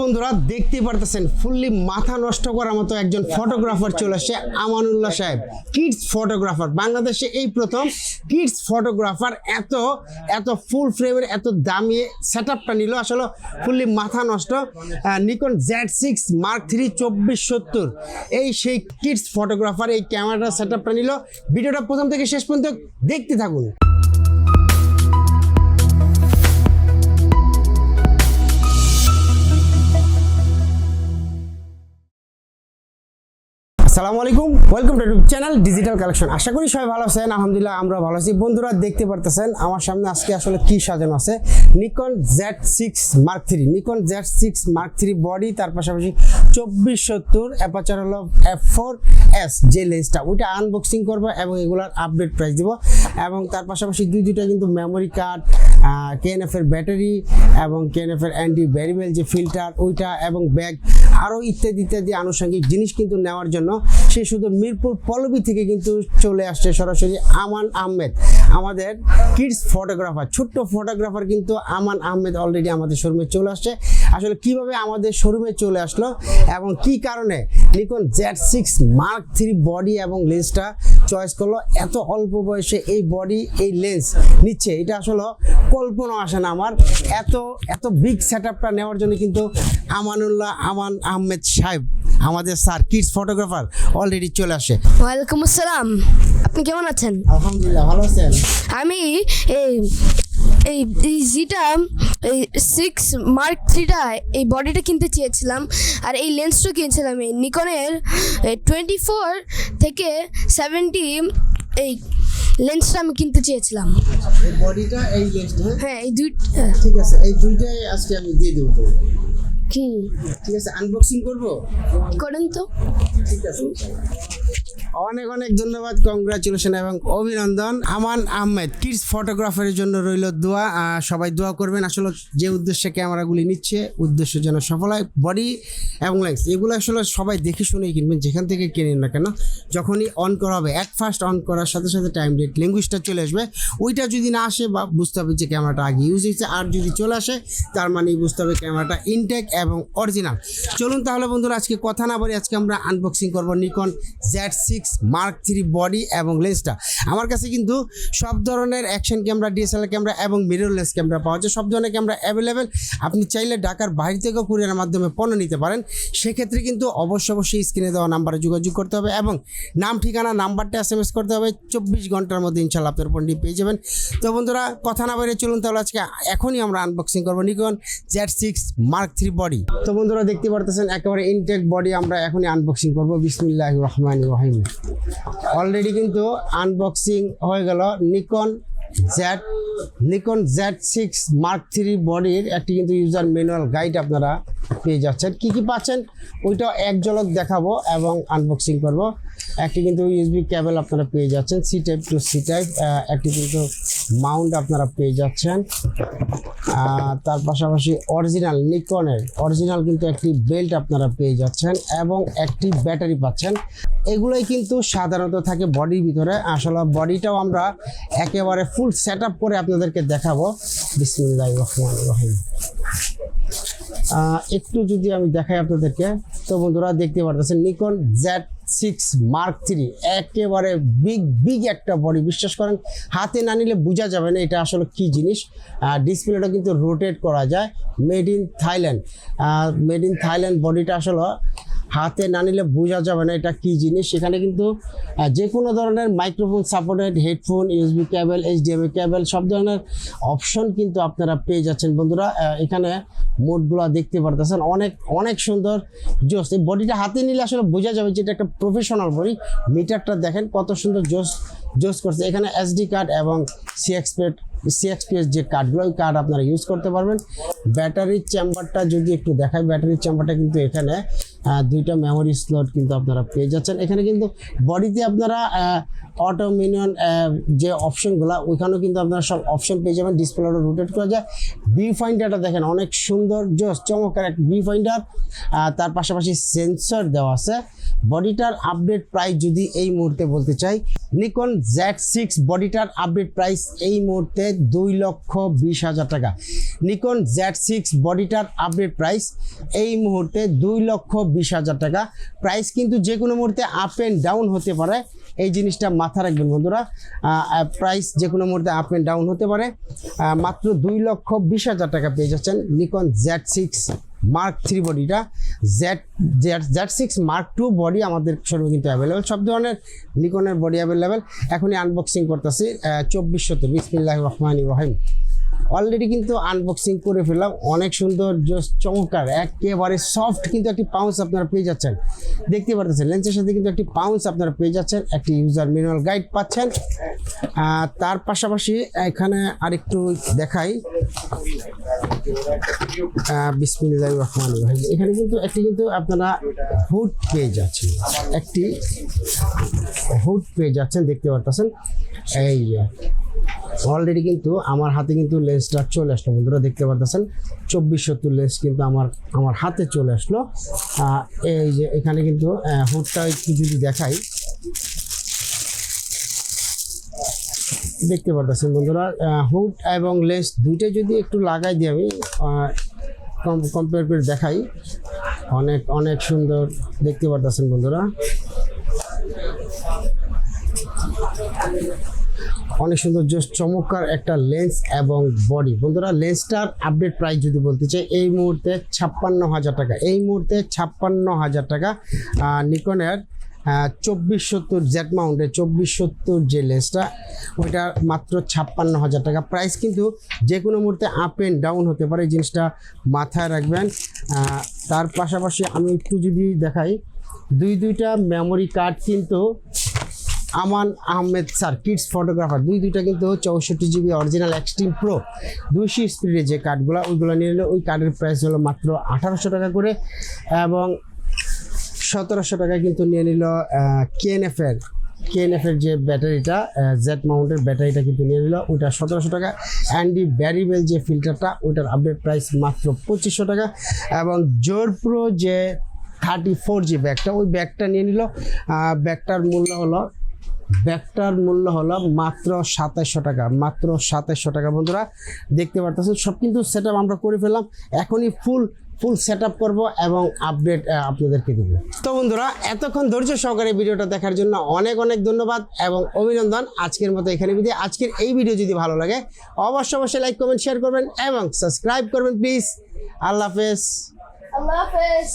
বন্ধুরা দেখতে পারতেছেন ফুললি মাথা নষ্ট করার মতো একজন ফটোগ্রাফার চলে আসছে, আমানুল্লাহ সাহেব কিডস ফটোগ্রাফার বাংলাদেশে এই প্রথম কিডস ফটোগ্রাফার এত এত ফুল ফ্রেমের এত দামি সেট আপটা নিল। আসলে ফুললি মাথা নষ্ট Nikon Z six mark three চব্বিশ সত্তর। এই সেই কিডস ফটোগ্রাফার এই ক্যামেরাটা সেট আপটা নিল। ভিডিওটা প্রথম থেকে শেষ পর্যন্ত দেখতে থাকুন। আসসালামু আলাইকুম। Welcome to channel digital collection আশা করি সবাই ভালো আছেন। আলহামদুলিল্লাহ আমরা ভালো আছি। বন্ধুরা, দেখতে পারতেছেন, আমার সামনে আজকে আসলে কি সাজানো আছে? Nikon Z six mark three Nikon Z six mark three body তার পাশাপাশি চব্বিশ সত্তর অ্যাপাচার হলো এফ ফোর এস যে লেন্সটা। ওইটা আনবক্সিং করব এবং এগুলার আপডেট প্রাইস দিব। এবং তার পাশাপাশি দুই দুইটা কিন্তু মেমোরি কার্ড কেএনএফ এর ব্যাটারি এবং কেএনএফ এর অ্যান্টি ভ্যারিয়েবল যে ফিল্টার ওইটা এবং ব্যাগ আরও ইত্যাদি ইত্যাদি আনুষঙ্গিক জিনিস কিন্তু নেওয়ার জন্য সে শুধু মিরপুর পল্লবী থেকে কিন্তু চলে আসছে সরাসরি আমান আহমেদ। আমাদের কিডস ফটোগ্রাফার, ছোট্ট ফটোগ্রাফার কিন্তু আমান আহমেদ অলরেডি আমাদের শোরুমে চলে আসছে। আসলে কীভাবে আমাদের শোরুমে চলে আসলো এবং কি কারণে? Nikon Z six mark three body এবং লেন্সটা চয়েস করল এত অল্প বয়সে এই বডি এই লেন্স নিচ্ছে। এটা আসলে কল্পনা আসে না আমার। এত এত বিগ সেট আপটা নেওয়ার জন্য কিন্তু আমানুল্লাহ আমান আহমেদ সাহেব আমাদের স্যার কিডস ফটোগ্রাফার অলরেডি চলে আসে। ওয়ালাইকুম আসসালাম। আপনি কেমন আছেন? আলহামদুলিল্লাহ ভালো আছেন? আমি এই এই এই জিটা এই সিক্স মার্ক থ্রিটা এই বডিটা কিনতে চেয়েছিলাম। আর এই লেন্সটা কিনেছিলাম এই নিকনের টোয়েন্টি ফোর থেকে সেভেন্টি এই লেন্সটা আমি কিনতে চেয়েছিলাম। বডিটা এই লেন্সটা হ্যাঁ? এই দুই ঠিক আছে এই দুইটাই আজকে আমি দিয়ে দেবো কি? ঠিক আছে আনবক্সিং করব? করেন তো। ঠিক আছে। অনেক অনেক ধন্যবাদ কংগ্রাচুলেশন এবং অভিনন্দন। আমান আহমেদ কিডস ফটোগ্রাফারের জন্য রইল দোয়া। সবাই দোয়া করবেন। আসলে যে উদ্দেশ্যে ক্যামেরাগুলি নিচ্ছে উদ্দেশ্য যেন সফল হয়। বডি এবং লেন্স এগুলো আসলে সবাই দেখে শুনেই কিনবেন যেখান থেকে কিনেন না কেন। যখনই অন করা হবে এক ফার্স্ট অন করার সাথে সাথে টাইম ডেট ল্যাঙ্গুয়েজটা চলে আসবে। ওইটা যদি না আসে বা বুঝতে হবে যে ক্যামেরাটা আগে ইউজ হয়েছে আর যদি চলে আসে তার মানে বুঝতে হবে ক্যামেরাটা ইনটেক এবং অরিজিনাল চলুন তাহলে বন্ধুরা, আজকে কথা না বলি আজকে আমরা আনবক্সিং করব Nikon Z six mark three body এবং লেন্সটা আমার কাছে কিন্তু সব ধরনের অ্যাকশন ক্যামেরা ডিএসএলআর ক্যামেরা এবং মিররলেস ক্যামেরা পাওয়া যায়। সব ধরনের ক্যামেরা অ্যাভেলেবেল আপনি চাইলে ঢাকার বাইরে থেকেও কুরিয়ারের মাধ্যমে পণ্য নিতে পারেন। সেক্ষেত্রে কিন্তু অবশ্যই অবশ্যই স্ক্রিনে দেওয়া নাম্বারে যোগাযোগ করতে হবে এবং নাম, ঠিকানা নাম্বারটা এস এম এস করতে হবে। চব্বিশ ঘণ্টার মধ্যে ইনশাল্লাহ আপনার পণ্যটি পেয়ে যাবেন। তো বন্ধুরা, কথা না বাইরে চলুন তাহলে আজকে এখনই আমরা আনবক্সিং করব Nikon Z six mark three body তো বন্ধুরা দেখতে পারতেছেন, একেবারে ইনটেক বডি আমরা এখনই আনবক্সিং করব। বিসমিল্লাহ রহমান রহিম। অলরেডি কিন্তু আনবক্সিং হয়ে গেল Nikon Z Nikon Z six mark three বডির একটি কিন্তু ইউজার ম্যানুয়াল গাইড আপনারা পেয়ে যাচ্ছেন। কি কি পাচ্ছেন ওইটাও এক ঝলক দেখাবো এবং আনবক্সিং করব। একটি কিন্তু ইউএসবি কেবল আপনারা পেয়ে যাচ্ছেন C type to C type একটি কিন্তু মাউন্ট আপনারা পেয়ে যাচ্ছেন। তার পাশাপাশি অরিজিনাল নিকনের, অরিজিনাল কিন্তু একটি বেল্ট আপনারা পেয়ে যাচ্ছেন এবং একটি ব্যাটারি পাচ্ছেন। এগুলোই কিন্তু সাধারণত থাকে বডির ভিতরে। আসলে বডিটাও আমরা একেবারে ফুল সেট করে আপনাদেরকে দেখাবো। বিসমিল্লাহ রহমান রহিম। একটু যদি আমি দেখাই আপনাদেরকে। তো বন্ধুরা দেখতে পারতেছেন Nikon Z six mark three একেবারে বিগ বিগ একটা বডি বিশ্বাস করেন, হাতে না নিলে বোঝা যাবে না এটা আসলে কি জিনিস। ডিসপ্লেটা কিন্তু রোটেট করা যায়। Made in Thailand made in Thailand বডিটা আসলে হাতে না নিলে বোঝা যাবে না এটা কি জিনিস। সেখানে কিন্তু যে কোনো ধরনের microphone supported headphone USB cable HDMI cable সব ধরনের অপশন কিন্তু আপনারা পেয়ে যাচ্ছেন। বন্ধুরা এখানে মোডগুলো দেখতে পারতেছেন। অনেক অনেক সুন্দর জোস। এই বডিটা হাতে নিলে আসলে বোঝা যাবে যে এটা একটা প্রফেশনাল বডি মিটারটা দেখেন কত সুন্দর জোস জোস করছে। এখানে এসডি কার্ড এবং সিএক্সপেড সিএক্সপিএস যে কার্ডগুলো ওই কার্ড আপনারা ইউজ করতে পারবেন। ব্যাটারির চেম্বারটা যদি একটু দেখায় ব্যাটারির চেম্বারটা কিন্তু এখানে দুইটা মেমোরি স্লট কিন্তু আপনারা পেয়ে যাচ্ছেন। এখানে কিন্তু বডিতে আপনারা অটো মিনিয়ন যে অপশনগুলো ওইখানেও কিন্তু আপনারা সব অপশন পেয়ে যাবেন। ডিসপ্লেটা রোটেট করা যায়। ভিউ ফাইন্ডারটা দেখেন, অনেক সুন্দর জোস চমৎকার এক ভিউ ফাইন্ডার তার পাশাপাশি সেন্সর দেওয়া আছে। বডিটার আপডেট প্রাইস যদি এই মুহূর্তে বলতে চাই, নিকন জেড সিক্স বডিটার আপডেট প্রাইস এই মুহূর্তে দুই লক্ষ বিশ হাজার টাকা। নিকন জেড সিক্স বডিটার আপডেট প্রাইস এই মুহূর্তে দুই লক্ষ বিশ হাজার টাকা। প্রাইস কিন্তু যে কোনো মুহূর্তে আপ অ্যান্ড ডাউন হতে পারে। এই জিনিসটা মাথা রাখবেন বন্ধুরা। প্রাইস যে কোনো মুহূর্তে আপ অ্যান্ড ডাউন হতে পারে। মাত্র দুই লক্ষ বিশ হাজার টাকা পেয়ে যাচ্ছেন Nikon Z six mark three বডিটা Z Z Z six mark two body আমাদের শোরুমে কিন্তু অ্যাভেলেবেল সব ধরনের নিকনের বডি অ্যাভেলেবেল এখনই আনবক্সিং করতেছি। চব্বিশশোতে বিসমিল্লাহ রহমান রহিম। অলরেডি কিন্তু আনবক্সিং করে ফেললাম। অনেক সুন্দর চমৎকার। একেবারে সফট কিন্তু একটি পাউন্স আপনারা পেয়ে যাচ্ছেন। দেখতে পারতেছেন, লেন্সের সাথে কিন্তু একটি পাউন্স আপনারা পেয়ে যাচ্ছেন। একটি ইউজার ম্যানুয়াল গাইড পাচ্ছেন। তার পাশাপাশি এখানে আরেকটু দেখাই। বিসমিল্লাহ রহমান রহিম। এখানে কিন্তু একটি কিন্তু আপনারা হুড পেয়ে যাচ্ছেন। একটি হুড পেয়ে যাচ্ছেন, দেখতে পারতেছেন। এই অলরেডি কিন্তু আমার হাতে কিন্তু লেন্সটা চলে আসলো, বন্ধুরা, দেখতে পারতেছেন? চব্বিশ সত্তর লেন্স কিন্তু আমার আমার হাতে চলে আসলো। এই যে এখানে কিন্তু হুডটা একটু যদি দেখাই। দেখতে পারতেছেন, বন্ধুরা হুড এবং লেন্স দুইটাই যদি একটু লাগাই দিই আমি কম্পেয়ার করে দেখাই। অনেক অনেক সুন্দর, দেখতে পারতেছেন, বন্ধুরা। অনেক সুন্দর জাস্ট চমৎকার একটা লেন্স এবং বডি বন্ধুরা লেন্সটার আপডেট প্রাইস যদি বলতে চাই, এই মুহূর্তে ছাপ্পান্ন হাজার টাকা। এই মুহূর্তে ছাপ্পান্ন হাজার টাকা নিকনের চব্বিশ সত্তর জ্যাক মাউন্টের চব্বিশ সত্তর যে লেন্সটা ওইটা মাত্র ছাপ্পান্ন হাজার টাকা। প্রাইস কিন্তু যে কোনো মুহূর্তে আপ অ্যান্ড ডাউন হতে পারে জিনিসটা মাথায় রাখবেন। তার পাশাপাশি আমি একটু যদি দেখাই, দুই দুইটা মেমোরি কার্ড কিন্তু Aman Ahmed sir kids photographer দুই দুইটা কিন্তু চৌষট্টি জিবি অরিজিনাল এক্সট্রিম প্রো দুইশো স্পিডের যে কার্ডগুলো ওইগুলো নিয়ে নিলে ওই কার্ডের প্রাইস হলো মাত্র আঠারোশো টাকা করে এবং সতেরোশো টাকা কিন্তু নিয়ে নিল কেএনএফ এর কেএনএফ এর যে ব্যাটারিটা জেড মাউন্টের ব্যাটারিটা কিন্তু নিয়ে নিল, ওইটা সতেরোশো টাকা। অ্যান্ডি ব্যারিবেল যে ফিল্টারটা ওইটার আপডেট প্রাইস মাত্র পঁচিশশো টাকা এবং জোর প্রো যে থার্টি ফোর জি ব্যাগটা ওই ব্যাগটা নিয়ে নিল ব্যাগটার মূল্য হলো ব্যাগটার মূল্য হলো মাত্র সাতাইশশো টাকা। মাত্র সাতাইশশো টাকা বন্ধুরা, দেখতে পারতেছেন, সব কিন্তু সেট আমরা করে ফেললাম। এখনই ফুল ফুল সেট আপ করব এবং আপডেট আপনাদেরকে দেবো। তো বন্ধুরা, এতক্ষণ ধৈর্য সহকারে ভিডিওটা দেখার জন্য অনেক অনেক ধন্যবাদ এবং অভিনন্দন। আজকের মতো এখানে বিদায়। আজকের এই ভিডিও যদি ভালো লাগে অবশ্যই অবশ্যই লাইক কমেন্ট শেয়ার করবেন এবং সাবস্ক্রাইব করবেন প্লিজ আল্লাহ হাফেজ। আল্লাহ হাফেজ।